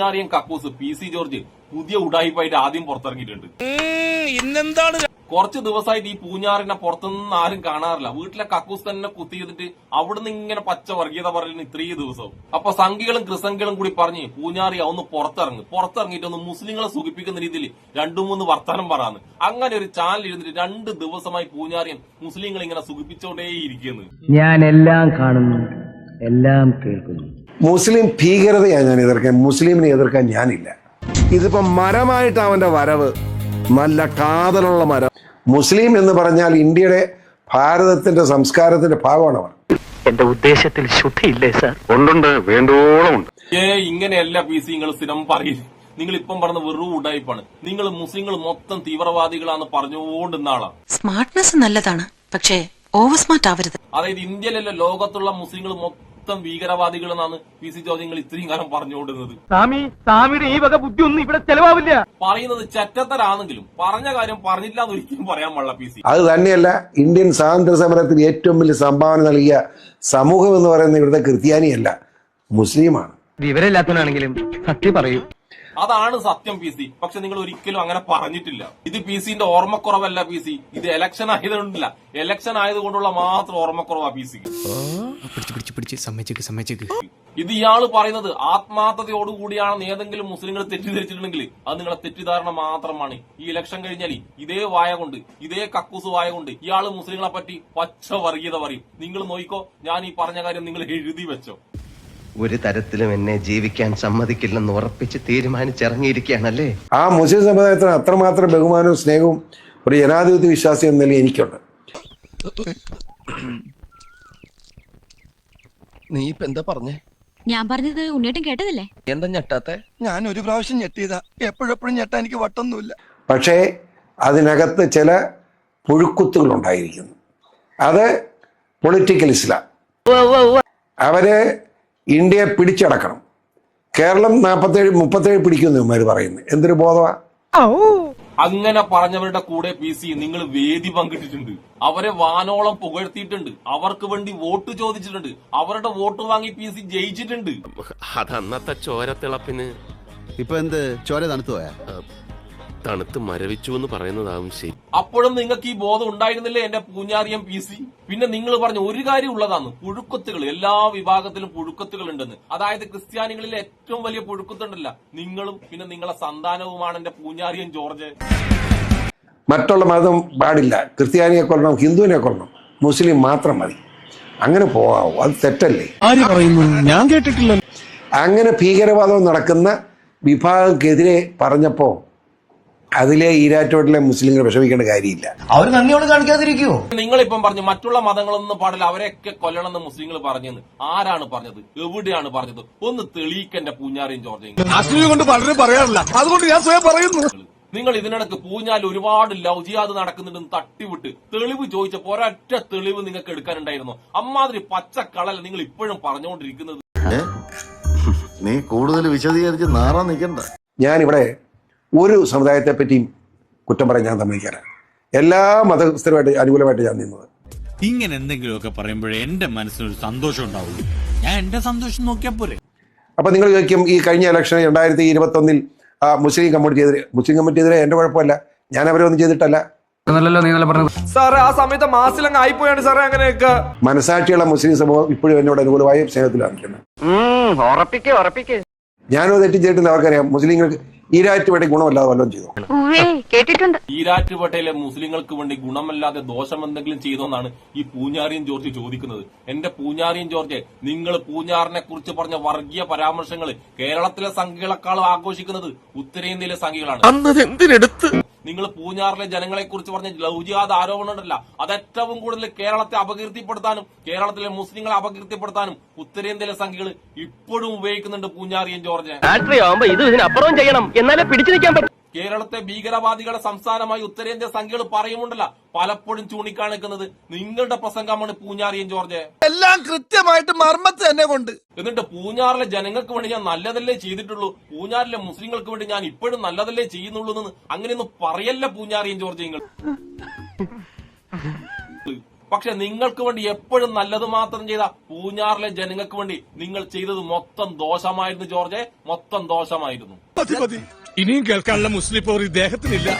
പൂഞ്ഞാറിയൻ കക്കൂസ് P C George പുതിയ ഉടായിപ്പായിട്ട് ആദ്യം പുറത്തിറങ്ങിയിട്ടുണ്ട്. ഇന്നെന്താണ്? കുറച്ച് ദിവസമായിട്ട് ഈ പൂഞ്ഞാറിനെ പുറത്തുനിന്ന് ആരും കാണാറില്ല. വീട്ടിലെ കക്കൂസ് തന്നെ കുത്തി ചെയ്തിട്ട് അവിടുന്ന് ഇങ്ങനെ പച്ച വർഗീയത പറയുന്നു ഇത്രയും ദിവസവും. അപ്പൊ സംഘികളും ക്രിസംഖികളും കൂടി പറഞ്ഞ് പൂഞ്ഞാറി അവന്ന് പുറത്തിറങ്ങി. പുറത്തിറങ്ങിയിട്ട് ഒന്ന് മുസ്ലിങ്ങളെ സുഖിപ്പിക്കുന്ന രീതിയിൽ രണ്ടു മൂന്ന് വർത്തമാനം പറയാന്ന് അങ്ങനെ ഒരു ചാനൽ ഇരുന്നിട്ട് രണ്ട് ദിവസമായി പൂഞ്ഞാറിയൻ മുസ്ലിങ്ങൾ ഇങ്ങനെ സുഖിപ്പിച്ചോണ്ടേയിരിക്കുന്നു. ഞാൻ എല്ലാം കാണുന്നു. എല്ലാം കേൾക്കുന്നു. മുസ്ലിം ഭീകരതയാണ് ഞാൻ എതിർക്കാൻ മുസ്ലിമിനെ എതിർക്കാൻ ഞാനില്ല. ഇതിപ്പോ മരമായിട്ട് അവന്റെ വരവ് നല്ല കാതലുള്ള മരം. മുസ്ലിം എന്ന് പറഞ്ഞാൽ ഇന്ത്യയുടെ ഭാരതത്തിന്റെ സംസ്കാരത്തിന്റെ ഭാഗമാണ് അവർ. എന്റെ ഉദ്ദേശത്തിൽ ശുദ്ധിയില്ലേ സാർ? ഉണ്ടുണ്ട് വേണ്ടോളം ഉണ്ട്. ഏ ഇങ്ങനെയല്ല പി സി നിങ്ങൾ സ്ഥിരം പറയില്ല നിങ്ങൾ ഇപ്പം പറഞ്ഞ വെറും ഉടായിപ്പാണ്. നിങ്ങൾ മുസ്ലിങ്ങൾ മൊത്തം തീവ്രവാദികളാന്ന് പറഞ്ഞുകൊണ്ടിരുന്ന ആളാണ് സ്മാർട്ട്നെസ് നല്ലതാണ് പക്ഷേ ഓവർ സ്മാർട്ട് ആവരുത്. അതായത് ഇന്ത്യയിലല്ല ലോകത്തുള്ള മുസ്ലിങ്ങൾ മൊത്തം ഭീകരവാദികൾ എന്നാണ് പി സി ജോർജ് നിങ്ങൾ ഇത്രയും കാലം പറഞ്ഞുകൊണ്ടിരുന്നത്. സ്വാമി സ്വാമിയുടെ ഈ വക ബുദ്ധി ഒന്നും ഇവിടെ ചെലവാവില്ല. പറയുന്നത് ചറ്റത്തരാണെങ്കിലും പറഞ്ഞ കാര്യം പറഞ്ഞില്ല എന്ന് ഒരിക്കലും പറയാൻ പാടില്ല പി സി. അത് തന്നെയല്ല ഇന്ത്യൻ സ്വാതന്ത്ര്യ സമരത്തിന് ഏറ്റവും വലിയ സംഭാവന നൽകിയ സമൂഹം എന്ന് പറയുന്ന ഇവിടുത്തെ ക്രിസ്ത്യാനിയല്ല മുസ്ലിമാണ്. വിവരമില്ലാത്തവനാണെങ്കിലും സത്യം പറയൂ. അതാണ് സത്യം പി സി പക്ഷെ നിങ്ങൾ ഒരിക്കലും അങ്ങനെ പറഞ്ഞിട്ടില്ല. ഇത് പി സിന്റെ ഓർമ്മക്കുറവല്ല പി സി ഇത് എലക്ഷൻ ആയതുകൊണ്ടില്ല. എലക്ഷൻ ആയതുകൊണ്ടുള്ള മാത്രം ഓർമ്മക്കുറവാ പി സിക്ക് ഇത് ഇയാൾ പറയുന്നത് ആത്മാർത്ഥതയോടുകൂടിയാണെന്ന് ഏതെങ്കിലും മുസ്ലിങ്ങൾ തെറ്റിദ്ധരിച്ചിട്ടുണ്ടെങ്കിൽ അത് നിങ്ങളെ തെറ്റിദ്ധാരണ മാത്രമാണ്. ഈ ഇലക്ഷൻ കഴിഞ്ഞാൽ ഇതേ വായ കൊണ്ട് ഇതേ കക്കൂസ് വായ കൊണ്ട് ഇയാൾ മുസ്ലിങ്ങളെ പറ്റി പച്ച വർഗീയത പറയും. നിങ്ങൾ നോയിക്കോ ഞാൻ ഈ പറഞ്ഞ കാര്യം നിങ്ങൾ എഴുതി വെച്ചോ. ഒരു തരത്തിലും എന്നെ ജീവിക്കാൻ സമ്മതിക്കില്ലെന്ന് ഉറപ്പിച്ച് തീരുമാനിച്ചിറങ്ങിയിരിക്കുകയാണല്ലേ? ആ മുസ്ലിം സമുദായത്തിന് അത്രമാത്രം ബഹുമാനവും സ്നേഹവും ഒരു ജനാധിപത്യ വിശ്വാസി എന്ന നിലയിൽ എനിക്കുണ്ട്. നീ ഇപ്പൊ എന്താ പറഞ്ഞേ? ഞാൻ പറഞ്ഞത് ഉണ്ണിയേട്ടൻ കേട്ടതല്ലേ? എന്താ ഞെട്ടാത്തെ? ഞാൻ ഒരു പ്രാവശ്യം ഞെട്ടിയതാ. എപ്പോഴെപ്പോഴും ഞെട്ടാ എനിക്ക് വട്ടൊന്നുമില്ല. പക്ഷേ അതിനകത്ത് ചില പുഴുക്കുത്തുകൾ ഉണ്ടായിരിക്കുന്നു അത് പൊളിറ്റിക്കൽ ഇസ്ലാം അവർ ഇന്ത്യയെ പിടിച്ചടക്കണം. കേരളം നാൽപ്പത്തേഴ് മുപ്പത്തേഴ് പിടിക്കുന്നു ഇവർ പറയുന്നു എന്തൊരു ബോധമാ അങ്ങനെ പറഞ്ഞവരുടെ കൂടെ പി സി നിങ്ങൾ വേദി പങ്കിട്ടിട്ടുണ്ട്. അവരെ വാനോളം പുകഴ്ത്തിയിട്ടുണ്ട്. അവർക്ക് വേണ്ടി വോട്ട് ചോദിച്ചിട്ടുണ്ട്. അവരുടെ വോട്ട് വാങ്ങി പി സി ജയിച്ചിട്ടുണ്ട്. അതന്നത്തെ ചോരത്തിളപ്പിന് ഇപ്പൊ എന്ത്? ചോര തണുത്തു പോയാ? തണുത്ത് മരവിച്ചു എന്ന് പറയുന്നതാവും ശരി. അപ്പോഴും നിങ്ങൾക്ക് ഈ ബോധം ഉണ്ടായിരുന്നില്ലേ എന്റെ പൂഞ്ഞാറിയം പി സി? പിന്നെ നിങ്ങൾ പറഞ്ഞ ഒരു കാര്യം ഉള്ളതാണ്. പുഴുക്കത്തുകൾ. എല്ലാ വിഭാഗത്തിലും പുഴുക്കത്തുകൾ ഉണ്ടെന്ന്. അതായത് ക്രിസ്ത്യാനികളിലെ ഏറ്റവും വലിയ പുഴുക്കത്തുണ്ടല്ല. നിങ്ങളും പിന്നെ നിങ്ങളെ സന്താനവുമാണ് എന്റെ പൂഞ്ഞാറിയൻ ജോർജ്. മറ്റുള്ള മതം പാടില്ല. ക്രിസ്ത്യാനിയെ കൊല്ലണം ഹിന്ദുവിനെ കൊല്ലണം. മുസ്ലിം മാത്രം മതി. അങ്ങനെ പോകാവൂ. അത് തെറ്റല്ലേ? ആര് പറയുന്നു? ഞാൻ കേട്ടിട്ടില്ല. അങ്ങനെ ഭീകരവാദം നടക്കുന്ന വിഭാഗക്കെതിരെ പറഞ്ഞപ്പോൾ അതിലെ ഈരാറ്റോട്ടിലെ മുസ്ലിങ്ങൾ വിഷമിക്കേണ്ട കാര്യമില്ല. അവർ നന്ദിയോട് കാണിക്കാതിരിക്കുവോ? നിങ്ങളിപ്പം പറഞ്ഞു മറ്റുള്ള മതങ്ങളൊന്നും പാടില്ല അവരെയൊക്കെ കൊല്ലണമെന്ന് മുസ്ലിങ്ങൾ പറഞ്ഞെന്ന്. ആരാണ് പറഞ്ഞത്? എവിടെയാണ് പറഞ്ഞത്? ഒന്ന് തെളിയിക്കന്റെ പൂഞ്ഞാറിയും ജോർജയും കൊണ്ട് പലരും പറയാറില്ല. അതുകൊണ്ട് ഞാൻ സ്വയം പറയുന്നു. നിങ്ങൾ ഇതിനിടക്ക് പൂഞ്ഞാൽ ഒരുപാട് ലവ് ജിഹാദ് നടക്കുന്നുണ്ടെന്ന് തട്ടിവിട്ട് തെളിവ് ചോദിച്ചപ്പോ ഒരൊറ്റ തെളിവ് നിങ്ങൾക്ക് എടുക്കാനുണ്ടായിരുന്നു. അമ്മാതിരി പച്ചക്കളൽ നിങ്ങൾ ഇപ്പോഴും പറഞ്ഞുകൊണ്ടിരിക്കുന്നത്. നീ കൂടുതൽ വിശദീകരിച്ച് നാറാൻ നിൽക്കണ്ട. ഞാനിവിടെ ഒരു സമുദായത്തെ പറ്റിയും കുറ്റം പറയാൻ ഞാൻ സമ്മതിക്കാറ് എല്ലാ മതസ്ഥരുമായിട്ട് അനുകൂലമായിട്ട് ഞാൻ നിന്നത്. ഇങ്ങനെ എന്തെങ്കിലുമൊക്കെ പറയുമ്പോഴേ എന്റെ മനസ്സിനൊരു സന്തോഷം ഉണ്ടാവുള്ളൂ. ഞാൻ എന്റെ സന്തോഷം നോക്കിയാ പോരെ. അപ്പം നിങ്ങൾ ചോദിക്കും ഈ കഴിഞ്ഞ ഇലക്ഷൻ രണ്ടായിരത്തി ഇരുപത്തൊന്നിൽ മുസ്ലിം കമ്മ്യൂണിറ്റിയെതിരെ മുസ്ലിം കമ്മ്യൂണിറ്റിയെതിരെ എന്റെ കുഴപ്പമല്ല. ഞാൻ അവരെ ഒന്നും ചെയ്തിട്ടല്ല. സാറേ ആ സമയത്ത് മാസിലങ്ങ് ആയിപ്പോയാണ് സാറേ അങ്ങനെയൊക്കെ. മനസാക്ഷിയുള്ള മുസ്ലിം സമൂഹം ഇപ്പോഴും എന്നോട് അനുകൂലമായും സ്നേഹത്തിലാണ്. ഞാനൊരു ഉറപ്പിക്കേ ഉറപ്പിക്കേ. ഞാനോ തെറ്റും ചെയ്തിട്ടില്ല അവർക്കറിയാം. മുസ്ലിങ്ങൾക്ക് ഈരാറ്റുപേട്ടെ ഗുണമല്ലാതെ വല്ലതും ചെയ്തോ? കേട്ടിട്ടുണ്ട്. ഈരാറ്റുപേട്ടയിലെ മുസ്ലിങ്ങൾക്ക് വേണ്ടി ഗുണമല്ലാതെ ദോഷം എന്തെങ്കിലും ചെയ്തോന്നാണ് ഈ പൂഞ്ഞാറിയും ജോർജ് ചോദിക്കുന്നത്. എന്റെ പൂഞ്ഞാറിയും ജോർജ് നിങ്ങൾ പൂഞ്ഞാറിനെ കുറിച്ച് പറഞ്ഞ വർഗീയ പരാമർശങ്ങൾ കേരളത്തിലെ സംഖ്യകളെക്കാളും ആഘോഷിക്കുന്നത് ഉത്തരേന്ത്യയിലെ സംഖ്യകളാണ് അന്നത് എന്തിനെടുത്ത്? നിങ്ങൾ പൂഞ്ഞാറിലെ ജനങ്ങളെ കുറിച്ച് പറഞ്ഞ ലൗജിയാദ് ആരോപണം ഉണ്ടല്ല. അത് ഏറ്റവും കൂടുതൽ കേരളത്തെ അപകീർത്തിപ്പെടുത്താനും കേരളത്തിലെ മുസ്ലിങ്ങളെ അപകീർത്തിപ്പെടുത്താനും ഉത്തരേന്ത്യയിലെ സംഖ്യകൾ ഇപ്പോഴും ഉപയോഗിക്കുന്നുണ്ട് പൂഞ്ഞാറിയൻ ജോർജ് രാഷ്ട്രീയമാകുമ്പോ ഇത് ഇതിനപ്പുറം ചെയ്യണം. എന്നാലേ പിടിച്ചു നിൽക്കാൻ കേരളത്തെ ഭീകരവാദികളുടെ സംസ്ഥാനമായി ഉത്തരേന്ത്യ സംഖ്യകൾ പറയുമുണ്ടല്ല. പലപ്പോഴും ചൂണ്ടിക്കാണിക്കുന്നത് നിങ്ങളുടെ പ്രസംഗമാണ് പൂഞ്ഞാറിയും ജോർജ്. എല്ലാം കൃത്യമായിട്ട് മർമ്മത്ത് തന്നെ കൊണ്ട്. എന്നിട്ട് പൂഞ്ഞാറിലെ ജനങ്ങൾക്ക് വേണ്ടി ഞാൻ നല്ലതല്ലേ ചെയ്തിട്ടുള്ളൂ? പൂഞ്ഞാറിലെ മുസ്ലിങ്ങൾക്ക് വേണ്ടി ഞാൻ ഇപ്പോഴും നല്ലതല്ലേ ചെയ്യുന്നുള്ളൂ എന്ന് അങ്ങനെയൊന്നും പറയല്ല പൂഞ്ഞാറിയും ജോർജ് നിങ്ങൾ. പക്ഷെ നിങ്ങൾക്ക് വേണ്ടി എപ്പോഴും നല്ലത് മാത്രം ചെയ്ത പൂഞ്ഞാറിലെ ജനങ്ങൾക്ക് വേണ്ടി നിങ്ങൾ ചെയ്തത് മൊത്തം ദോഷമായിരുന്നു ജോർജെ. മൊത്തം ദോഷമായിരുന്നു. ഇനിയും കേൾക്കാനുള്ള മുസ്ലിം പോർ ഇദ്ദേഹത്തിനില്ല.